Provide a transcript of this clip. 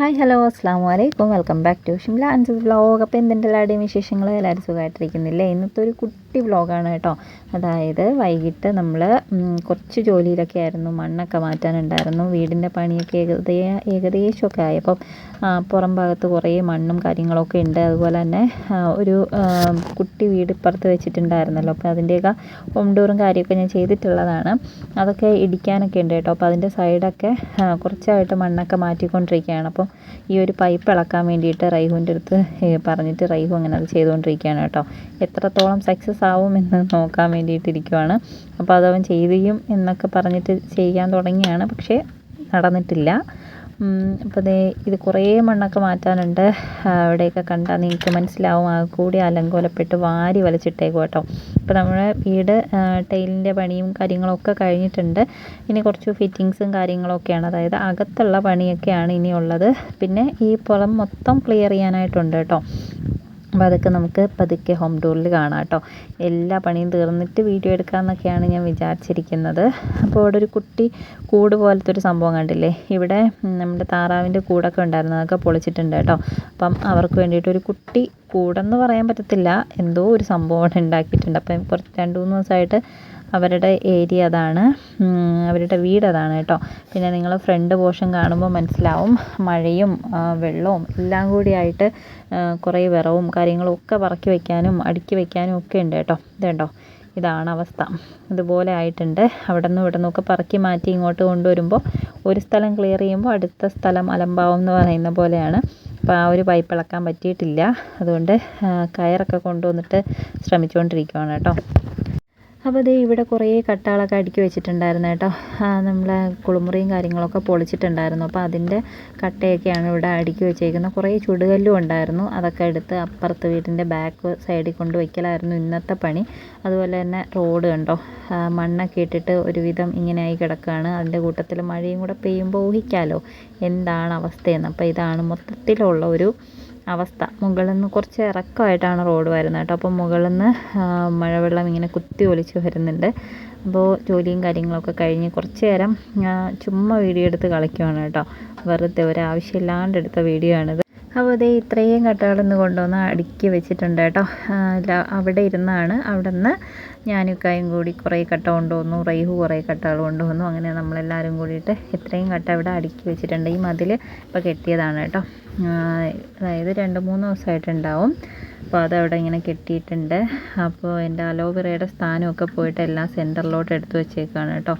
Hi hello അസ്സാം വലൈക്കും welcome back to Shimla അഞ്ച് വ്ളോഗ് അപ്പോൾ എന്തിന്റെ എല്ലാവരുടെയും വിശേഷങ്ങൾ? എല്ലാവരും സുഖമായിട്ടിരിക്കുന്നില്ലേ? ഇന്നത്തെ ഒരു കുട്ടി വ്ളോഗാണ് കേട്ടോ. അതായത് വൈകിട്ട് നമ്മൾ കുറച്ച് ജോലിയിലൊക്കെ ആയിരുന്നു. മണ്ണൊക്കെ മാറ്റാനുണ്ടായിരുന്നു. വീടിന്റെ പണിയൊക്കെ ഏകദേ ഏകദേശമൊക്കെ ആയി അപ്പം പുറം ഭാഗത്ത് കുറേ മണ്ണും കാര്യങ്ങളൊക്കെ ഉണ്ട്. അതുപോലെ തന്നെ ഒരു കുട്ടി വീട് ഇപ്പുറത്ത് വെച്ചിട്ടുണ്ടായിരുന്നല്ലോ. അപ്പോൾ അതിന്റെയൊക്കെ ഹോം ഡോറും കാര്യമൊക്കെ ഞാൻ ചെയ്തിട്ടുള്ളതാണ്. അതൊക്കെ ഇടിക്കാനൊക്കെ ഉണ്ട് കേട്ടോ. അപ്പോൾ അതിന്റെ സൈഡൊക്കെ കുറച്ചായിട്ട് മണ്ണൊക്കെ മാറ്റിക്കൊണ്ടിരിക്കുകയാണ്. അപ്പോൾ ഈ ഒരു പൈപ്പ് ഇളക്കാൻ വേണ്ടിയിട്ട് റൈഹുവിന്റെ അടുത്ത് പറഞ്ഞിട്ട് റൈഹു അങ്ങനെ അത് ചെയ്തുകൊണ്ടിരിക്കുകയാണ് കേട്ടോ. എത്രത്തോളം സക്സസ് ആവും എന്ന് നോക്കാൻ വേണ്ടിയിട്ടിരിക്കുവാണ്. അപ്പോൾ അതവൻ ചെയ്യും എന്നൊക്കെ പറഞ്ഞിട്ട് ചെയ്യാൻ തുടങ്ങിയാണ്. പക്ഷേ നടന്നിട്ടില്ല. അപ്പോൾ ദേ ഇത് കുറേ മണ്ണൊക്കെ മാറ്റാനുണ്ട്. അവിടെയൊക്കെ കണ്ടാൽ നിങ്ങൾക്ക് മനസ്സിലാവും. ആ കൂടി അലങ്കോലപ്പെട്ട് വാരി വലിച്ചിട്ടേക്കും കേട്ടോ അപ്പോൾ നമ്മുടെ വീട് ടൈലിന്റെ പണിയും കാര്യങ്ങളൊക്കെ കഴിഞ്ഞിട്ടുണ്ട്. ഇനി കുറച്ച് ഫിറ്റിങ്സും കാര്യങ്ങളൊക്കെയാണ്. അതായത് അകത്തുള്ള പണിയൊക്കെയാണ് ഇനിയുള്ളത്. പിന്നെ ഈ പുറം മൊത്തം ക്ലിയർ ചെയ്യാനായിട്ടുണ്ട് കേട്ടോ അപ്പോൾ അതൊക്കെ നമുക്ക് പതുക്കെ ഹോം ടൂറിൽ കാണാം കേട്ടോ. എല്ലാ പണിയും തീർന്നിട്ട് വീഡിയോ എടുക്കാമെന്നൊക്കെയാണ് ഞാൻ വിചാരിച്ചിരിക്കുന്നത്. അപ്പോൾ ഇവിടെ ഒരു കുട്ടി കൂട് പോലത്തെ ഒരു സംഭവം കണ്ടില്ലേ? ഇവിടെ നമ്മുടെ താറാവിന്റെ കൂടൊക്കെ ഉണ്ടായിരുന്നു. അതൊക്കെ പൊളിച്ചിട്ടുണ്ട് കേട്ടോ. അപ്പം അവർക്ക് വേണ്ടിയിട്ട് ഒരു കുട്ടി കൂടെന്ന് പറയാൻ പറ്റത്തില്ല. എന്തോ ഒരു സംഭവം ഉണ്ടാക്കിയിട്ടുണ്ട്. അപ്പം കുറച്ച് രണ്ട് മൂന്ന് ദിവസമായിട്ട് അവരുടെ ഏരിയ അതാണ്. അവരുടെ വീട് അതാണ് കേട്ടോ. പിന്നെ നിങ്ങൾ ഫ്രണ്ട് പോർഷൻ കാണുമ്പോൾ മനസ്സിലാവും മഴയും വെള്ളവും എല്ലാം കൂടിയായിട്ട് കുറേ വിറവും കാര്യങ്ങളും ഒക്കെ പറക്കി വയ്ക്കാനും അടുക്കി വയ്ക്കാനും ഒക്കെ ഉണ്ട് കേട്ടോ. ഇതുണ്ടോ ഇതാണ് അവസ്ഥ. ഇതുപോലെ ആയിട്ടുണ്ട്. അവിടെ നിന്നും ഇവിടെ നിന്നൊക്കെ പറക്കി മാറ്റി ഇങ്ങോട്ട് കൊണ്ടുവരുമ്പോൾ ഒരു സ്ഥലം ക്ലിയർ ചെയ്യുമ്പോൾ അടുത്ത സ്ഥലം അലംഭാവം എന്ന് പറയുന്ന പോലെയാണ്. അപ്പോൾ ആ ഒരു പൈപ്പ് ഇളക്കാൻ പറ്റിയിട്ടില്ല. അതുകൊണ്ട് കയറൊക്കെ കൊണ്ടുവന്നിട്ട് ശ്രമിച്ചുകൊണ്ടിരിക്കുകയാണ് കേട്ടോ. അപ്പോൾ ദേ ഇവിടെ കുറേ കട്ടകളൊക്കെ അടുക്കി വെച്ചിട്ടുണ്ടായിരുന്നു കേട്ടോ. നമ്മളെ കുളിമുറിയും കാര്യങ്ങളൊക്കെ പൊളിച്ചിട്ടുണ്ടായിരുന്നു. അപ്പോൾ അതിന്റെ കട്ടയൊക്കെയാണ് ഇവിടെ അടുക്കി വെച്ചേക്കുന്നത്. കുറേ ചുടുകല്ലും ഉണ്ടായിരുന്നു. അതൊക്കെ എടുത്ത് അപ്പുറത്ത് വീടിന്റെ ബാക്ക് സൈഡിൽ കൊണ്ട് വയ്ക്കലായിരുന്നു ഇന്നത്തെ പണി. അതുപോലെ തന്നെ റോഡ് കണ്ടോ? മണ്ണൊക്കെ ഇട്ടിട്ട് ഒരുവിധം ഇങ്ങനെയായി കിടക്കുകയാണ്. അതിന്റെ കൂട്ടത്തിൽ മഴയും കൂടെ പെയ്യുമ്പോൾ ഊഹിക്കാമല്ലോ എന്താണ് അവസ്ഥയെന്ന്? അപ്പോൾ ഇതാണ് മൊത്തത്തിലുള്ള ഒരു അവസ്ഥ. മുകളിൽ നിന്ന് കുറച്ച് ഇറക്കമായിട്ടാണ് റോഡ് വരുന്നത് കേട്ടോ. അപ്പോൾ മുകളിൽ നിന്ന് മഴവെള്ളം ഇങ്ങനെ കുത്തി ഒലിച്ച് വരുന്നുണ്ട്. അപ്പോൾ ജോലിയും കാര്യങ്ങളൊക്കെ കഴിഞ്ഞ് കുറച്ച് നേരം ചുമ്മാ വീഡിയോ എടുത്ത് കളിക്കുവാണ് കേട്ടോ. വെറുതെ ഒരാവശ്യമില്ലാണ്ട് എടുത്ത വീഡിയോ ആണിത്. അപ്പോൾ ഇതേ ഇത്രയും കട്ടകളൊന്ന് കൊണ്ടുവന്ന് അടുക്കി വെച്ചിട്ടുണ്ട് കേട്ടോ. അവിടെ ഇരുന്നാണ്. അവിടെ നിന്ന് ഞാനുക്കായും കൂടി കുറേ കട്ട കൊണ്ടുവന്നു. റൈഹു കുറേ കട്ടകൾ കൊണ്ടുവന്നു. അങ്ങനെ നമ്മളെല്ലാവരും കൂടിയിട്ട് ഇത്രയും കട്ട ഇവിടെ അടുക്കി വെച്ചിട്ടുണ്ട്. ഈ മതിൽ ഇപ്പോൾ കെട്ടിയതാണ് കേട്ടോ. അതായത് രണ്ട് മൂന്ന് ദിവസമായിട്ടുണ്ടാവും. അപ്പോൾ അതവിടെ ഇങ്ങനെ കെട്ടിയിട്ടുണ്ട്. അപ്പോൾ എന്റെ അലോവെറയുടെ സ്ഥാനമൊക്കെ പോയിട്ട് എല്ലാം സെന്ററിലോട്ട് എടുത്തു വെച്ചേക്കാണ് കേട്ടോ.